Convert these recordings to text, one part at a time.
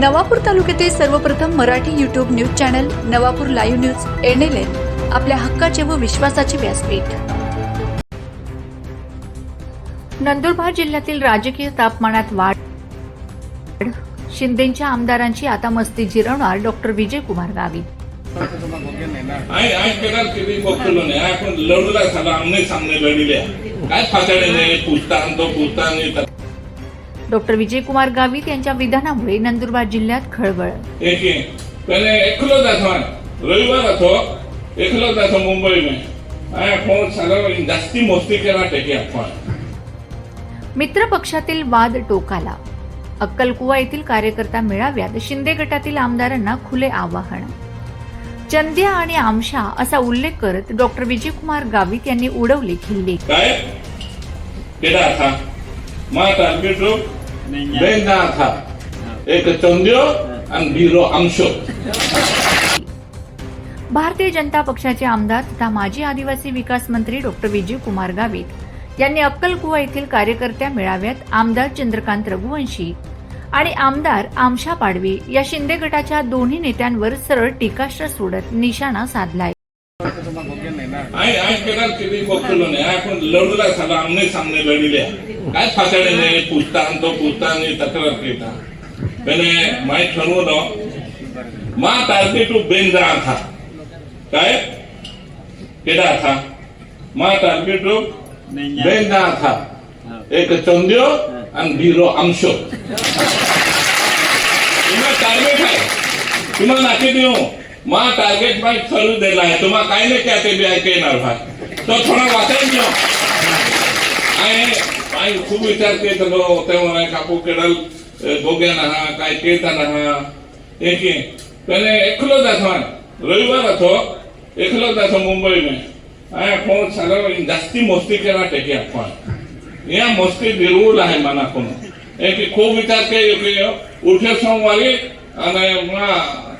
नवापूर तालुक्यातील सर्वप्रथम Marathi YouTube news channel Navapur live news N आपल्या हक्काचे व विश्वासाचे व्यासपीठ. नंदुरबार जिल्ह्यातील राजकीय तापमानात वाढ. शिंदेच्या आमदारांची आता मस्ती जिरवणार डॉक्टर विजयकुमार गावित पण लढला आमने सामने काय फाटाडे नाही पुसतान तो पुसतान डॉक्टर विजयकुमार गावित यांच्या विधानामुळे नंदुरबार जिल्ह्यात खळबळ. एकलो जातो रविवार असो एकलो जातो मुंबई में जास्ती मस्ती केला टेकी आपण. मित्र पक्षातील वाद टोकाला. अक्कलकुवा येथील कार्यकर्ता मेळाव्यात शिंदे गटातील आमदारांना खुले आवाहन. चंद्या आणि आमशा असा उल्लेख करत डॉक्टर विजयकुमार गावित यांनी उडवली खिल्ली. काय? केडा था एक चंद्यो आणि बिरो आमशो भारतीय जनता पक्षाचे आमदार तथा माजी आदिवासी विकास मंत्री डॉक्टर विजयकुमार गावित यांनी अक्कलकुवा येथील कार्यकर्त्या मेळाव्यात आमदार चंद्रकांत रघुवंशी आणि आमदार आमशा पाडवी या शिंदे गटाच्या दोन्ही नेत्यांवर सरळ टीकास्त्र सोडत निशाणा साधलाय. आय आय केडाल किती बघतलो नाही आय पण लढला झाला आमने सामने लढिल्या काय फाटाडे नाही पुसतान तो पुसतान तक्रार केला पहले माय ठरवलं मा टार्गेट बेंजा था काय केडा था मा टार्गेट बेंजा था एक चंद्यो आणि बिरो आमशो तुम्हाला टार्गेट आहे तुम्हाला नाकी देऊ मां टार्गेट बाइक चालू दिला आहे तुम्हा काय नाही त्या ते बी ऐकेनार भाग तो थोडा वाचायच ना आणि आई खूप विचारते तर तेव्हा कापू केडल गोग्यान हा काय केळतान हा एक त्याने एकलो जातो रविवार असो एकलो जातो मुंबई में हाय फोन सागर जास्ती मस्ती केला टेकी आपण या मस्ती दिलवूल आहे मना कोण एक खूप विचार केली उठे सोमवारी आणि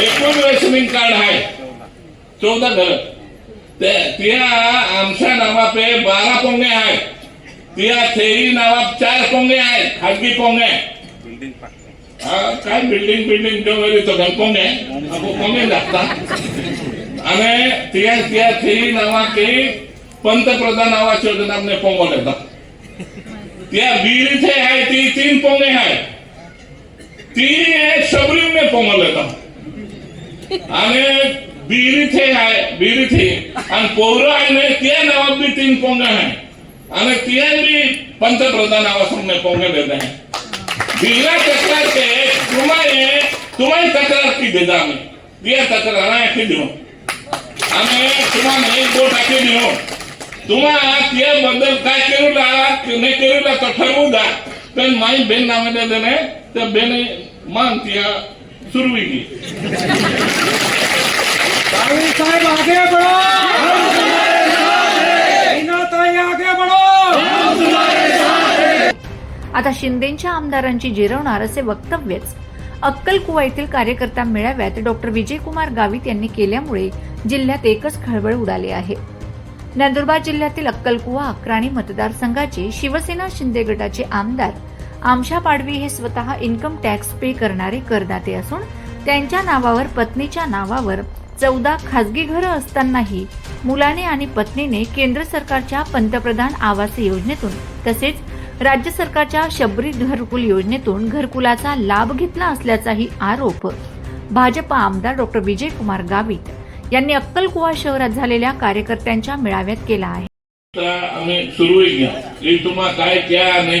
एकूण रेशनिंग कार्ड आहे. चौदा घर. त्या आमच्या नावापे बारा पोंगे आहेत. त्या थेरी नावात चार पोंगे आहेत. खाजगी पोंगे. हा, काय बिल्डिंग बिल्डिंग जो वेळी तो घर पोंगे. आपण पोंगे लागतात आणि त्या त्या थेरी नावाके पंतप्रधान आवास योजना आपले पोंगो देतात त्या बीर आहे ती तीन पोंगे आहेत. ती एक सबरीने पोंगल येतात आणि बिरीथे आहे बिरीथे आणि पौर आहे ना त्या नावात बी तीन पोंगे आहे आणि त्या बी पंतप्रधान आवासाने पोंगे देत आहे बिना तक्रार के तुम्हाला तुम्हाला तक्रार की देता आम्ही त्या तक्रार आखी देऊ आम्ही तुम्हाला एक बोट आखी देऊ तुम्हाला त्याबद्दल काय करू लागला नाही करू लागला तर ठरवू द्या पण माई बेन नावाने देणे त्या बेने मान त्या राहुल साहब आगे बढ़ो! मीनाताई आगे बढ़ो! आता शिंदेच्या आमदारांची जिरवणार असे वक्तव्यच. अक्कलकुवा येथील कार्यकर्ता मेळाव्यात डॉक्टर विजयकुमार गावित यांनी केल्यामुळे जिल्ह्यात एकच खळबळ उडाली आहे. नंदुरबार जिल्ह्यातील अक्कलकुवा अक्राणी मतदारसंघाचे शिवसेना शिंदे गटाचे आमदार आमशा पाडवी हे स्वतः इन्कम टॅक्स पे करणारे करदाते असून त्यांच्या नावावर पत्नीच्या नावावर चौदा खासगी घरं असतानाही मुलाने आणि पत्नीने केंद्र सरकारच्या पंतप्रधान आवास योजनेतून तसेच राज्य सरकारच्या शबरी घरकुल योजनेतून घरकुलाचा लाभ घेतला असल्याचाही आरोप भाजपा आमदार डॉक्टर विजयकुमार गावित यांनी अक्कलकुवा शहरात झालेल्या कार्यकर्त्यांच्या मेळाव्यात केला आहे. आम्ही सुरू म्हणजे काय नाही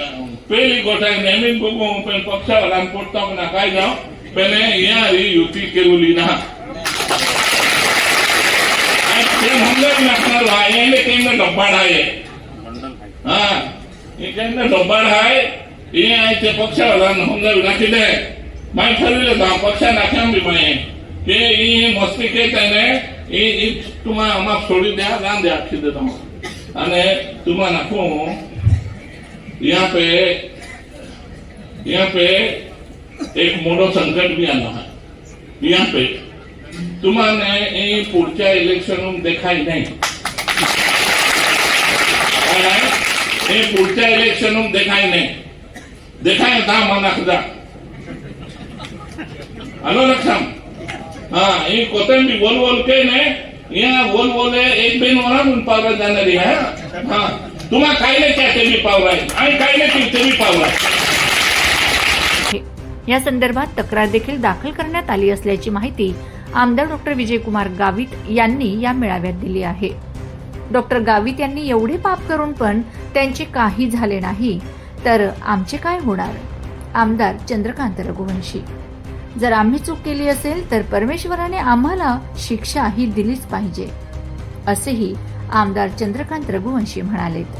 પેલી ગોઠાઈ નેમિંગ ગુગુ હું પેલ પક્ષા પોતા કોટતા નાખાઈ જાઉં. પેલે અહીંયા એ યુપી કેરુલી ના. કેમને ડબ્બાડ હાય હા. એ કેમને ડબ્બાડ હાય એ આ તે પક્ષા રામ હમણાં નાખી દે. માય ઠરવી લે ગામ પક્ષા નાખ્યા બી કે એ મસ્તી કે તને એ તુમા અમાર છોડી દે રામ દે આખી દે તમે અને તુમા નાખું यहाँ पे यहाँ पे एक मोठं संकट भी आलं है। यहाँ पे तुम्हाला हे पुढच्या इलेक्शन देखाई नाही। काय आहे? हे पुढच्या इलेक्शन देखाय नाही। देखाय दहा मनाकदा आलो लक्षात हा ही कोथंबी बोल बोल के नाही या बोल बोले एक बेन म्हणून पावला जाणारी आहे हा। तुम्हाला काय नाही त्या मी पावलाय. आणि काय नाही ते मी पावलाय. आहे. या संदर्भात तक्रार देखील दाखल करण्यात आली असल्याची माहिती आमदार डॉक्टर विजयकुमार गावित यांनी या मेळाव्यात दिली आहे. डॉक्टर गावित यांनी एवढे पाप करून पण त्यांचे काही झाले नाही. तर आमचे काय होणार? आमदार चंद्रकांत रघुवंशी. जर आम्ही चूक केली असेल तर परमेश्वराने आम्हाला शिक्षा ही दिलीच पाहिजे. असेही आमदार चंद्रकांत रघुवंशी म्हणालेत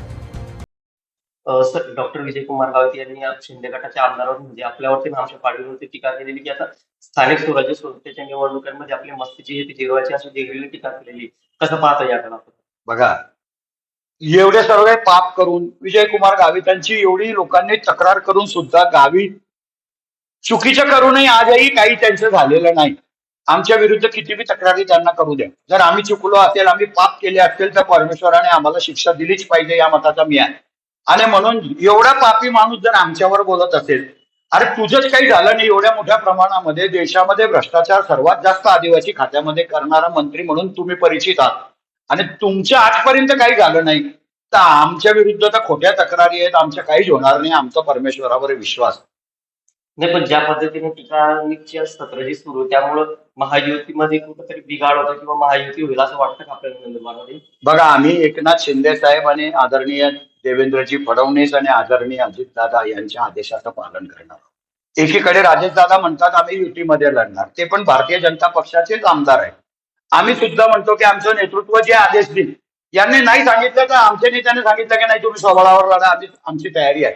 अ, सर डॉक्टर विजयकुमार गावित यांनी आज शिंदे गटाच्या आमदारावर म्हणजे आपल्यावरती आमच्या पार्टीवरती टीका केलेली की आता स्थानिक स्वराज्य संस्थेच्या निवडणुकांमध्ये आपली मस्ती जी आहे ती जिरवायची अशी वेगवेगळी टीका केलेली कसं पाहता याकडे आपण बघा एवढे सर्व पाप करून विजयकुमार गावितांची एवढी लोकांनी तक्रार करून सुद्धा गावित चुकीचं करूनही आजही काही त्यांचं झालेलं नाही. आमच्या विरुद्ध कितीबी तक्रारी त्यांना करू द्या. जर आम्ही चुकलो असेल आम्ही पाप केले असतील तर परमेश्वराने आम्हाला शिक्षा दिलीच पाहिजे या मताचा मी आहे. आणि म्हणून एवढा पापी माणूस जर आमच्यावर बोलत असेल अरे तुझंच काही झालं नाही एवढ्या मोठ्या प्रमाणामध्ये देशामध्ये भ्रष्टाचार सर्वात जास्त आदिवासी खात्यामध्ये करणारा मंत्री म्हणून तुम्ही परिचित आहात. आणि तुमच्या आजपर्यंत काही झालं नाही. तर आमच्या विरुद्ध तर खोट्या तक्रारी आहेत आमच्या काहीच होणार नाही आमचा परमेश्वरावर विश्वास. नाही पण ज्या पद्धतीने टीकाची सत्र जी सुरू त्यामुळं महायुतीमध्ये कुठंतरी बिघाड होतो किंवा महायुती होईल असं वाटतं का आपल्याला नंदुरबारमध्ये बघा आम्ही एकनाथ शिंदे साहेब आणि आदरणीय देवेंद्रजी फडणवीस आणि आदरणीय अजितदादा यांच्या आदेशाचं पालन करणार आहोत. एकीकडे राजेशदादा म्हणतात आम्ही युतीमध्ये लढणार. ते पण भारतीय जनता पक्षाचेच आमदार आहेत. आम्ही सुद्धा म्हणतो की आमचं नेतृत्व जे आदेश देईल. यांनी नाही सांगितलं तर आमच्या नेत्याने सांगितलं की नाही तुम्ही स्वबळावर लढा आम्ही आमची तयारी आहे.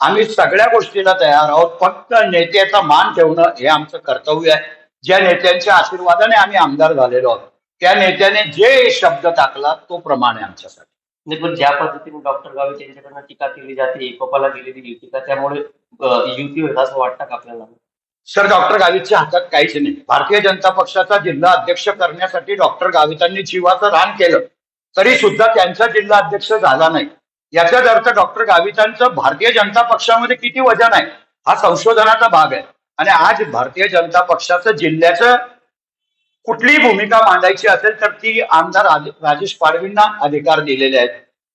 आम्ही सगळ्या गोष्टीला तयार आहोत. फक्त नेत्याचा मान ठेवणं हे आमचं कर्तव्य आहे. ज्या नेत्यांच्या आशीर्वादाने आम्ही आमदार झालेलो आहोत त्या नेत्याने जे शब्द टाकला तो प्रमाण आहे आमच्यासाठी. नाही पण ज्या पद्धतीने डॉक्टर गावित यांच्याकडनं टीका केली जाते एकोपाला गेलेली युती का त्यामुळे युती होईल असं वाटतं का आपल्याला? सर डॉक्टर गावितच्या हातात काहीच नाही. भारतीय जनता पक्षाचा जिल्हा अध्यक्ष करण्यासाठी डॉक्टर गावितांनी जीवाचं रान केलं. तरी सुद्धा त्यांचा जिल्हा अध्यक्ष झाला नाही. याचाच अर्थ डॉक्टर गावितांचं भारतीय जनता पक्षामध्ये किती वजन आहे हा संशोधनाचा भाग आहे. आणि आज भारतीय जनता पक्षाचं जिल्ह्याचं कुठलीही भूमिका मांडायची असेल तर ती आमदार राजेश पाडवींना अधिकार दिलेले आहेत.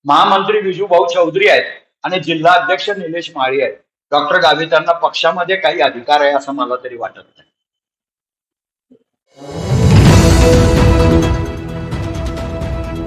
महामंत्री विजूभाऊ चौधरी आहेत आणि जिल्हा अध्यक्ष निलेश माळी आहेत. डॉक्टर गावितांना पक्षामध्ये काही अधिकार आहे असं मला तरी वाटत नाही.